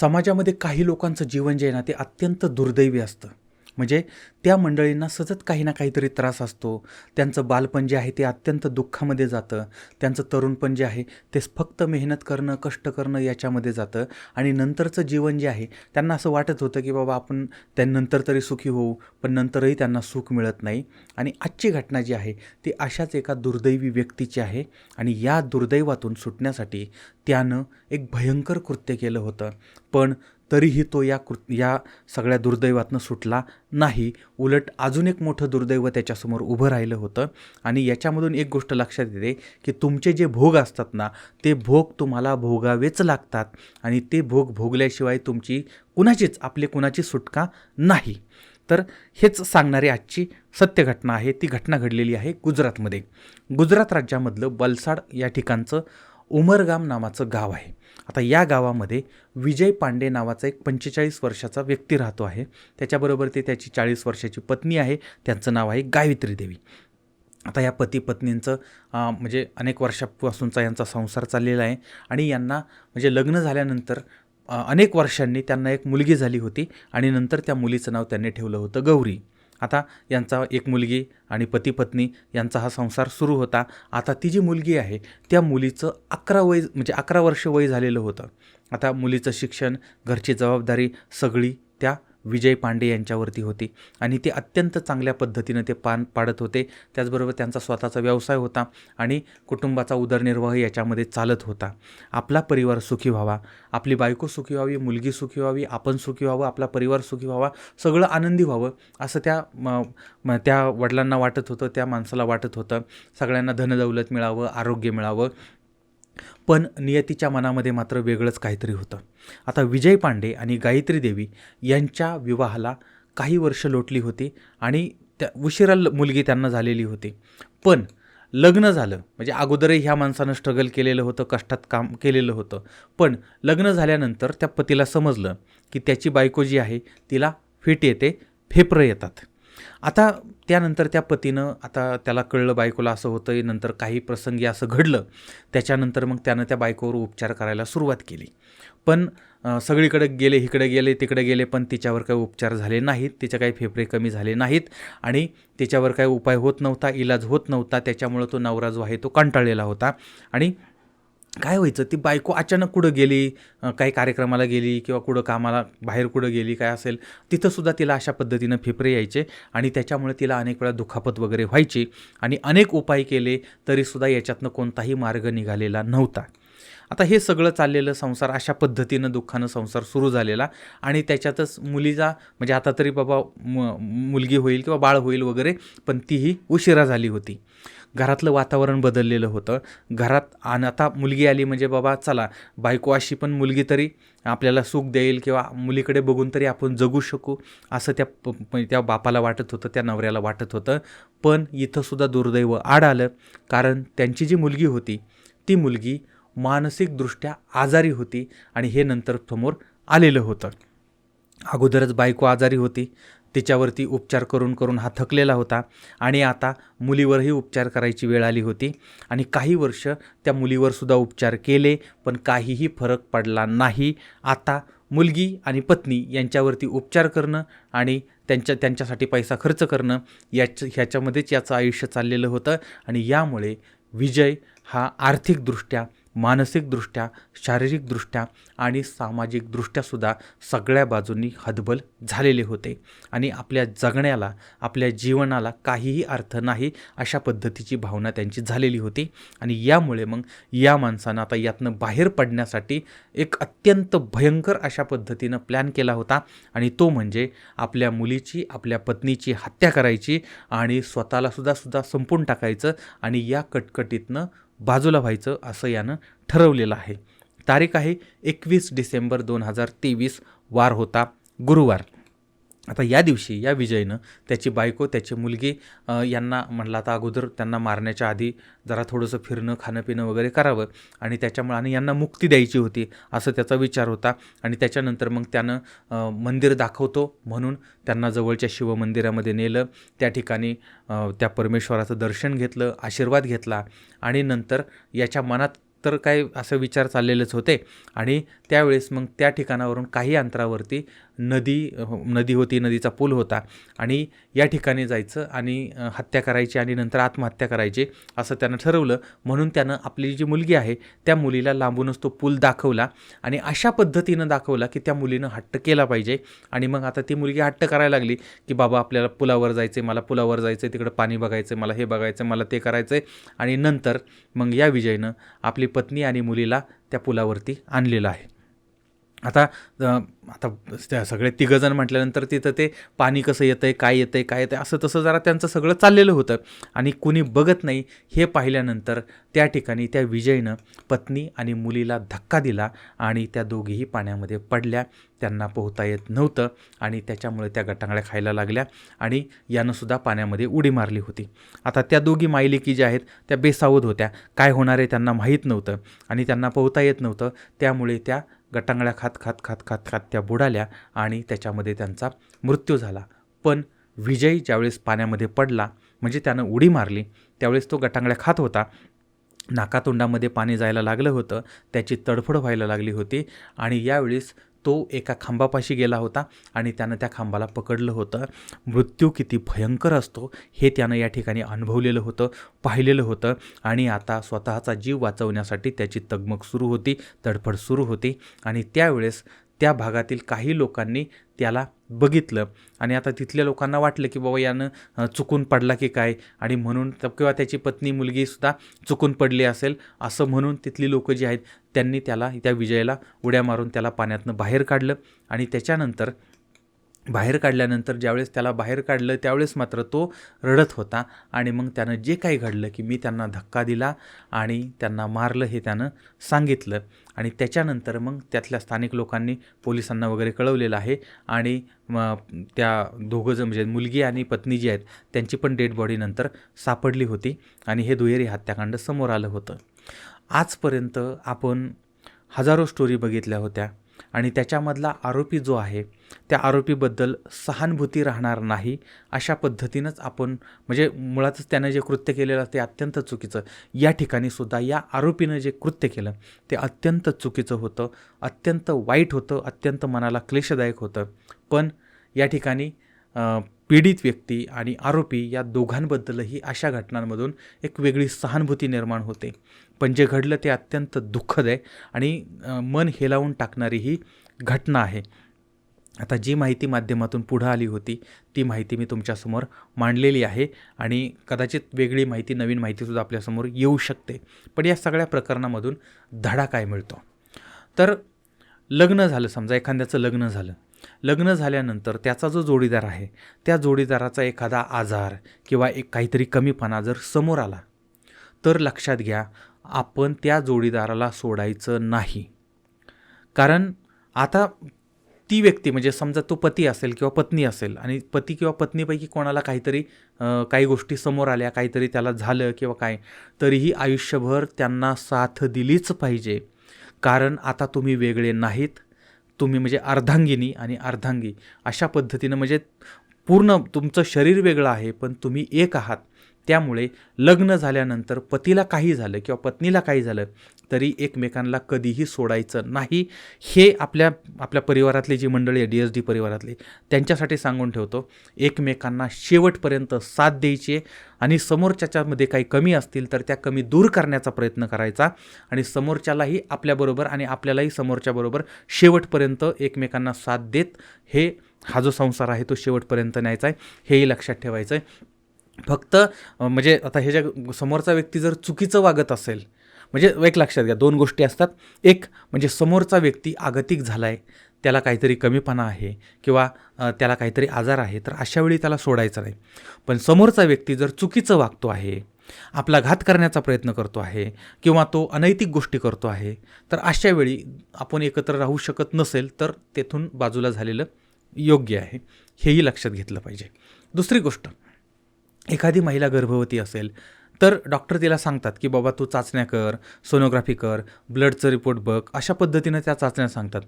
समाजामध्ये काही लोकांचं जीवन जे आहे ना ते अत्यंत दुर्दैवी असतं. म्हणजे त्या मंडळींना सतत काही ना काहीतरी त्रास असतो. त्यांचं बालपण जे आहे ते अत्यंत दुःखामध्ये जातं. त्यांचं तरुणपण जे आहे ते फक्त मेहनत करणं कष्ट करणं याच्यामध्ये जातं. आणि नंतरचं जीवन जे आहे त्यांना असं वाटत होतं की बाबा आपण त्यानंतर तरी सुखी होऊ पण नंतरही त्यांना सुख मिळत नाही. आणि आजची घटना जी आहे ती अशाच एका दुर्दैवी व्यक्तीची आहे आणि या दुर्दैवातून सुटण्यासाठी त्यानं एक भयंकर कृत्य केलं होतं. पण तरीही तो या कृ या सगळ्या दुर्दैवातनं सुटला नाही. उलट अजून एक मोठं दुर्दैव त्याच्यासमोर उभं राहिलं होतं. आणि याच्यामधून एक गोष्ट लक्षात येते की तुमचे जे भोग असतात ना ते भोग तुम्हाला भोगावेच लागतात. आणि ते भोग भोगल्याशिवाय तुमची कुणाचीच आपली कुणाची सुटका नाही. तर हेच सांगणारी आजची सत्यघटना आहे. ती घटना घडलेली आहे गुजरातमध्ये. गुजरात राज्यामधलं वलसाड या ठिकाणचं उमरगाम नावाचं गाव आहे. आता या गावामध्ये विजय पांडे नावाचा एक पंचेचाळीस वर्षाचा व्यक्ती राहतो आहे. त्याच्याबरोबर ते त्याची चाळीस वर्षाची पत्नी आहे. त्यांचं नाव आहे गायत्री देवी. आता या पती पत्नींचं म्हणजे अनेक वर्षापासूनचा यांचा संसार चाललेला आहे. आणि यांना म्हणजे लग्न झाल्यानंतर अनेक वर्षांनी त्यांना एक मुलगी झाली होती आणि नंतर त्या मुलीचं नाव त्यांनी ठेवलं होतं गौरी. आता यांचा एक मुलगी आणि पती पत्नी यांचा हा संसार सुरू होता. आता ती जी मुलगी आहे त्या मुलीचं अकरा वय म्हणजे अकरा वर्ष वय झालेलं होतं. आता मुलीचं शिक्षण घरची जबाबदारी सगळी त्या विजय पांडे यांच्यावरती होती. आणि ते अत्यंत चांगल्या पद्धतीनं ते पान पाडत होते. त्याचबरोबर त्यांचा स्वतःचा व्यवसाय होता आणि कुटुंबाचा उदरनिर्वाह याच्यामध्ये चालत होता. आपला परिवार सुखी व्हावा. आपली बायको सुखी व्हावी मुलगी सुखी व्हावी आपण सुखी व्हावं आपला परिवार सुखी व्हावा सगळं आनंदी व्हावं असं त्या म- त्या वडिलांना वाटत होतं त्या माणसाला वाटत होतं. सगळ्यांना धनदौलत मिळावं आरोग्य मिळावं पण नियतीच्या मनामध्ये मात्र वेगळंच काहीतरी होतं. आता विजय पांडे आणि गायत्री देवी यांच्या विवाहाला काही वर्ष लोटली होती आणि त्या उशिरा ल- मुलगी त्यांना झालेली होती. पण लग्न झालं. म्हणजे अगोदरही ह्या माणसानं स्ट्रगल केलेलं होतं कष्टात काम केलेलं होतं. पण लग्न झाल्यानंतर त्या पतीला समजलं की त्याची बायको जी आहे तिला फिट येते फेफरं येतात. आता त्यानंतर त्या पतीनं आता त्याला कळलं बायकोला असं होतं नंतर काही प्रसंगी असं घडलं त्याच्यानंतर मग त्यानं त्या बायकोवर उपचार करायला सुरुवात केली. पण सगळीकडे गेले इकडे गेले तिकडे गेले पण तिच्यावर काही उपचार झाले नाहीत तिचे काही फेफरे कमी झाले नाहीत आणि तिच्यावर काही उपाय होत नव्हता इलाज होत नव्हता त्याच्यामुळं तो नवरा जो आहे तो कंटाळलेला होता आणि काय व्हायचं? ती बायको अचानक कुठं गेली? काही कार्यक्रमाला गेली किंवा कुठं कामाला बाहेर कुठं गेली काय असेल? तिथंसुद्धा तिला अशा पद्धतीनं फेफरे यायचे आणि त्याच्यामुळे तिला अनेक वेळा दुखापत वगैरे व्हायची आणि अनेक उपाय केले तरीसुद्धा याच्यातनं कोणताही मार्ग निघालेला नव्हता. आता हे सगळं चाललेलं संसार अशा पद्धतीनं दुःखानं संसार सुरू झालेला आणि त्याच्यातच मुलीचा म्हणजे आता तरी बाबा म मुलगी होईल किंवा बाळ होईल वगैरे पण तीही उशिरा झाली होती. घरातलं वातावरण बदललेलं होतं. घरात आणि आता मुलगी आली म्हणजे बाबा चला बायको अशी पण मुलगी तरी आपल्याला सुख देईल किंवा मुलीकडे बघून तरी आपण जगू शकू असं त्या प- त्या बापाला वाटत होतं त्या नवऱ्याला वाटत होतं. पण इथंसुद्धा दुर्दैव आड आलं कारण त्यांची जी मुलगी होती ती मुलगी मानसिकदृष्ट्या आजारी होती आणि हे नंतर समोर आलेलं होतं. अगोदरच बायको आजारी होती तिच्यावरती उपचार करून करून हा थकलेला होता आणि आता मुलीवरही उपचार करायची वेळ आली होती. आणि काही वर्ष त्या मुलीवरसुद्धा उपचार केले पण काहीही फरक पडला नाही. आता मुलगी आणि पत्नी यांच्यावरती उपचार करणं आणि त्यांच्या त्यांच्यासाठी पैसा खर्च करणं याच ह्याच्यामध्येच याचं आयुष्य चाललेलं होतं. आणि यामुळे विजय हा आर्थिकदृष्ट्या मानसिकदृष्ट्या शारीरिकदृष्ट्या आणि सामाजिकदृष्ट्यासुद्धा सगळ्या बाजूंनी हतबल झालेले होते. आणि आपल्या जगण्याला आपल्या जीवनाला काहीही अर्थ नाही अशा पद्धतीची भावना त्यांची झालेली होती. आणि यामुळे मग या माणसानं आता यातनं बाहेर पडण्यासाठी एक अत्यंत भयंकर अशा पद्धतीनं प्लॅन केला होता. आणि तो म्हणजे आपल्या मुलीची आपल्या पत्नीची हत्या करायची आणि स्वतःला सुद्धा सुद्धा संपून टाकायचं. आणि या कटकटीतनं बाजूला व्हायचं असं यानं ठरवलेलं आहे. तारीख आहे एकवीस डिसेंबर दोन हजार तेवीस. वार होता गुरुवार. आता या दिवशी या विजयनं त्याची बायको त्याची मुलगी यांना म्हणलं आता अगोदर त्यांना मारण्याच्या आधी जरा थोडंसं फिरणं खाणं पिणं वगैरे करावं आणि त्याच्यामुळे आणि यांना मुक्ती द्यायची होती असं त्याचा विचार होता आणि त्याच्यानंतर मग त्यानं मंदिर दाखवतो म्हणून त्यांना जवळच्या शिवमंदिरामध्ये नेलं. त्या ठिकाणी त्या परमेश्वराचं दर्शन घेतलं आशीर्वाद घेतला आणि नंतर याच्या मनात तर काय असं विचार चाललेलेच होते. आणि त्यावेळेस मग त्या ठिकाणावरून काही अंतरावरती नदी नदी होती नदीचा पूल होता. आणि या ठिकाणी जायचं आणि हत्या करायची आणि नंतर आत्महत्या करायची असं त्यानं ठरवलं. म्हणून त्यानं आपली जी मुलगी आहे त्या मुलीला लांबूनच तो पूल दाखवला आणि अशा पद्धतीनं दाखवला की त्या मुलीनं हट्ट केला पाहिजे. आणि मग आता ती मुलगी हट्ट करायला लागली की बाबा आपल्याला पुलावर जायचं आहे मला पुलावर जायचं आहे तिकडं पाणी बघायचं आहे मला हे बघायचं आहे मला ते करायचं आहे आणि नंतर मग या विजयनं आपली पत्नी आणि मुलीला त्या पुलावरती आणलेलं आहे. आता आता त्या सगळे तिघंजण म्हटल्यानंतर तिथं ते पाणी कसं येतं आहे काय येतं आहे काय येतं आहे असं तसं जरा त्यांचं सगळं चाललेलं होतं. आणि कुणी बघत नाही हे पाहिल्यानंतर त्या ठिकाणी त्या विजयनं पत्नी आणि मुलीला धक्का दिला आणि त्या दोघीही पाण्यामध्ये पडल्या. त्यांना पोहता येत नव्हतं आणि त्याच्यामुळे त्या गटांगळ्या खायला लागल्या आणि यानंसुद्धा पाण्यामध्ये उडी मारली होती. आता त्या दोघी मायलिकी ज्या आहेत त्या बेसावध होत्या. काय होणार आहे त्यांना माहीत नव्हतं आणि त्यांना पोहता येत नव्हतं. त्यामुळे त्या गटांगळ्या खात खात खात खात खात त्या बुडाल्या आणि त्याच्यामध्ये त्यांचा मृत्यू झाला. पण विजय ज्यावेळेस पाण्यामध्ये पडला म्हणजे त्यानं उडी मारली त्यावेळेस तो गटांगळ्या खात होता. नाकातोंडामध्ये पाणी जायला लागलं होतं त्याची तडफड व्हायला लागली होती आणि यावेळेस तो एका खांबापाशी गेला होता आणि त्यानं त्या खांबाला पकडलं होतं. मृत्यू किती भयंकर असतो हे त्यानं या ठिकाणी अनुभवलेलं होतं पाहिलेलं होतं आणि आता स्वतःचा जीव वाचवण्यासाठी त्याची तगमग सुरू होती तडफड सुरू होती आणि त्यावेळेस त्या भागातील काही लोकांनी त्याला बघितलं. आणि आता तिथल्या लोकांना वाटलं की बाबा यानं चुकून पडला की काय? आणि म्हणून किंवा त्याची पत्नी मुलगीसुद्धा चुकून पडली असेल असं म्हणून तिथली लोकं जी आहेत त्यांनी त्याला त्या विजयाला उड्या मारून त्याला पाण्यातनं बाहेर काढलं. आणि त्याच्यानंतर बाहेर काढल्यानंतर ज्यावेळेस त्याला बाहेर काढलं त्यावेळेस मात्र तो रडत होता. आणि मग त्यानं जे काही घडलं की मी त्यांना धक्का दिला आणि त्यांना मारलं हे त्यानं सांगितलं. आणि त्याच्यानंतर मग त्यातल्या स्थानिक लोकांनी पोलिसांना वगैरे कळवलेलं आहे. आणि मग त्या दोघंजण म्हणजे मुलगी आणि पत्नी जी आहेत त्यांची पण डेड बॉडी नंतर सापडली होती. आणि हे दुहेरी हत्याकांड समोर आलं होतं. आजपर्यंत आपण हजारो स्टोरी बघितल्या होत्या. आणि त्याच्यामधला आरोपी जो आहे त्या आरोपीबद्दल सहानुभूती राहणार नाही अशा पद्धतीनंच आपण म्हणजे मुळातच त्यानं जे कृत्य केलेलं ते अत्यंत चुकीचं. या ठिकाणी सुद्धा या आरोपीनं जे कृत्य केलं ते अत्यंत चुकीचं होतं अत्यंत वाईट होतं अत्यंत मनाला क्लेशदायक होतं. पण या ठिकाणी पीडित व्यक्ती आणि आरोपी या दोघांबद्दलही अशा घटनांमधून एक वेगळी सहानुभूती निर्माण होते. पण जे घडलं ते अत्यंत दुःखद आहे आणि मन हेलावून टाकणारी ही घटना आहे. आता जी माहिती माध्यमातून पुढं आली होती ती माहिती मी तुमच्यासमोर मांडलेली आहे आणि कदाचित वेगळी माहिती नवीन माहितीसुद्धा आपल्यासमोर येऊ शकते. पण या सगळ्या प्रकरणामधून धडा काय मिळतो? तर लग्न झालं समजा एखाद्याचं लग्न झालं. लग्न झाल्यानंतर त्याचा जो जोडीदार आहे त्या जोडीदाराचा एखादा आजार किंवा एक काहीतरी कमीपणा जर समोर आला तर लक्षात घ्या आपण त्या जोडीदाराला सोडायचं नाही. कारण आता ती व्यक्ती म्हणजे समजा तो पती असेल किंवा पत्नी असेल आणि पती किंवा पत्नीपैकी कोणाला काहीतरी काही गोष्टी समोर आल्या काहीतरी त्याला झालं किंवा काय तरीही आयुष्यभर त्यांना साथ दिलीच पाहिजे. कारण आता तुम्ही वेगळे नाहीत. तुम्ही म्हणजे अर्धांगिनी आणि अर्धांगी. अशा पद्धतीनं म्हणजे पूर्ण तुमचं शरीर वेगळं आहे पण तुम्ही एक आहात. त्यामुळे लग्न झाल्यानंतर पतीला काही झालं किंवा पत्नीला काही झालं तरी एकमेकांना कधीही सोडायचं नाही. हे आपल्या आपल्या परिवारातले जी मंडळी आहे डी एस डी परिवारातले त्यांच्यासाठी सांगून ठेवतो एकमेकांना शेवटपर्यंत साथ द्यायची आणि समोरच्याच्यामध्ये काही कमी असतील तर त्या कमी दूर करण्याचा प्रयत्न करायचा आणि समोरच्यालाही आपल्याबरोबर आणि आपल्यालाही समोरच्याबरोबर शेवटपर्यंत एकमेकांना साथ देत हे हा जो संसार आहे तो शेवटपर्यंत न्यायचा आहे हेही लक्षात ठेवायचं आहे. फक्त म्हणजे आता हे ज्या समोरचा व्यक्ती जर चुकीचं वागत असेल म्हणजे एक लक्षात घ्या दोन गोष्टी असतात. एक म्हणजे समोरचा व्यक्ती आगतिक झाला आहे त्याला काहीतरी कमीपणा आहे किंवा त्याला काहीतरी आजार आहे तर अशा वेळी त्याला सोडायचं नाही. पण समोरचा व्यक्ती जर चुकीचं वागतो आहे आपला घात करण्याचा प्रयत्न करतो आहे किंवा तो अनैतिक गोष्टी करतो आहे तर अशा वेळी आपण एकत्र राहू शकत नसेल तर तेथून बाजूला झालेलं योग्य आहे. हेही लक्षात घेतलं पाहिजे. दुसरी गोष्ट एखादी महिला गर्भवती असेल तर डॉक्टर तिला सांगतात की बाबा तू चाचण्या कर सोनोग्राफी कर ब्लडचं रिपोर्ट बघ अशा पद्धतीनं त्या चाचण्या सांगतात.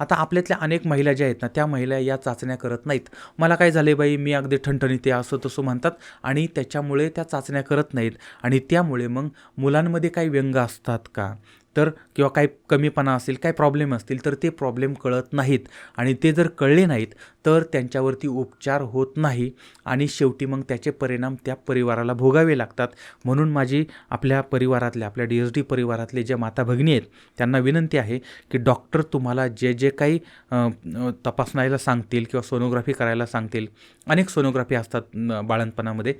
आता आपल्यातल्या अनेक महिला ज्या आहेत ना त्या महिला या चाचण्या करत नाहीत. मला काय झाले बाई? मी अगदी ठणठणीते असं तसं म्हणतात आणि त्याच्यामुळे त्या चाचण्या करत नाहीत. आणि त्यामुळे मग मुलांमध्ये काही व्यंग असतात का? तर किंवा काही कमीपणा असेल काय प्रॉब्लेम असतील तर ते प्रॉब्लेम कळत नाहीत. आणि ते जर कळले नाहीत तर त्यांच्यावरती उपचार होत नाही आणि शेवटी मग त्याचे परिणाम त्या परिवाराला भोगावे लागतात. म्हणून माझी आपल्या परिवारातल्या आपल्या डी एस डी परिवारातले ज्या माता भगिनी आहेत त्यांना विनंती आहे की डॉक्टर तुम्हाला जे जे काही तपासण्याला तपासणायला सांगतील किंवा सोनोग्राफी करायला सांगतील अनेक सोनोग्राफी असतात बाळंतपणामध्ये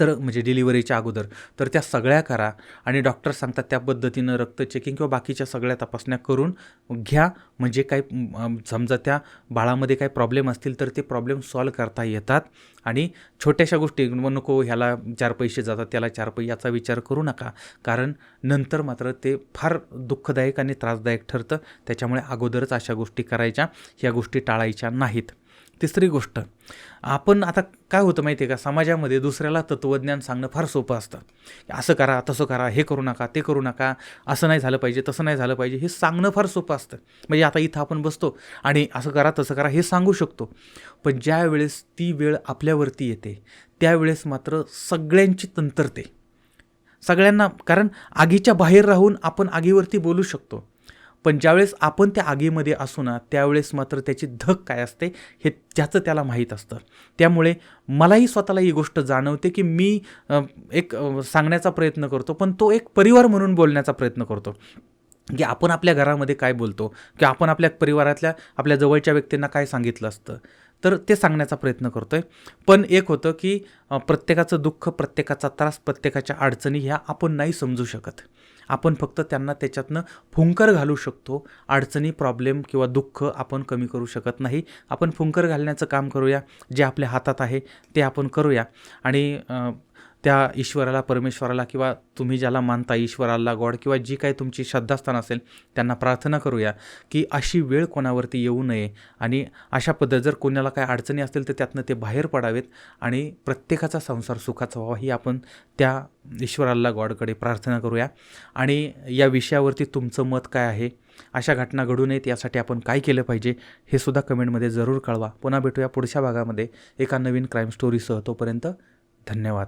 तर म्हणजे डिलिव्हरीच्या अगोदर. तर त्या सगळ्या करा आणि डॉक्टर सांगतात त्या पद्धतीनं रक्त चेकिंग किंवा बाकीच्या सगळ्या तपासण्या करून घ्या. म्हणजे काय समजा त्या बाळामध्ये काही प्रॉब्लेम असतील तर ते प्रॉब्लेम सॉल्व करता येतात. आणि छोट्याशा गोष्टी मग नको ह्याला चार पैसे जातात त्याला चार पै याचा विचार करू नका. कारण नंतर मात्र ते फार दुःखदायक आणि त्रासदायक ठरतं. त्याच्यामुळे अगोदरच अशा गोष्टी करायच्या. ह्या गोष्टी टाळायच्या नाहीत. तिसरी गोष्ट आपण आता काय होतं माहिती आहे का? समाजामध्ये दुसऱ्याला तत्त्वज्ञान सांगणं फार सोपं असतं. असं करा तसं करा हे करू नका ते करू नका असं नाही झालं पाहिजे तसं नाही झालं पाहिजे हे सांगणं फार सोपं असतं. म्हणजे आता इथं आपण बसतो आणि असं करा तसं करा हे सांगू शकतो. पण ज्या वेळेस ती वेळ आपल्यावरती येते त्यावेळेस मात्र सगळ्यांची तंतरते. सगळ्यांना कारण आगीच्या बाहेर राहून आपण आगीवरती बोलू शकतो. पण ज्यावेळेस आपण त्या आगीमध्ये असू ना त्यावेळेस मात्र त्याची धक काय असते हे त्याचं त्याला माहीत असतं. त्यामुळे मलाही स्वतःला ही गोष्ट जाणवते की मी एक सांगण्याचा प्रयत्न करतो पण तो एक परिवार म्हणून बोलण्याचा प्रयत्न करतो. की आपण आपल्या घरामध्ये काय बोलतो की आपण आपल्या परिवारातल्या आपल्या जवळच्या व्यक्तींना काय सांगितलं असतं तर ते सांगण्याचा प्रयत्न करतो आहे पण एक होतं की प्रत्येकाचं दुःख प्रत्येकाचा त्रास प्रत्येकाच्या अडचणी ह्या आपण नाही समजू शकत. आपण फक्त त्यांना त्याच्यातनं फुंकर घालू शकतो. अडचणी प्रॉब्लेम किंवा दुःख आपण कमी करू शकत नाही. आपण फुंकर घालण्याचं काम करूया. जे आपल्या हातात आहे ते आपण करूया. आणि त्या ईश्वराला परमेश्वराला किंवा तुम्ही ज्याला मानता ईश्वराला गॉड किंवा जी काही तुमची श्रद्धास्थान असेल त्यांना प्रार्थना करूया की अशी वेळ कोणावरती येऊ नये. आणि अशा पद्धत जर कोणाला काय अडचणी असतील तर त्यातनं ते बाहेर पडावेत आणि प्रत्येकाचा संसार सुखाचा व्हावा ही आपण त्या ईश्वराला गॉडकडे प्रार्थना करूया. आणि या विषयावरती तुमचं मत काय आहे? अशा घटना घडू नयेत यासाठी आपण काय केलं पाहिजे हे सुद्धा कमेंटमध्ये जरूर कळवा. पुन्हा भेटूया पुढच्या भागामध्ये एका नवीन क्राईम स्टोरीसह. तोपर्यंत धन्यवाद.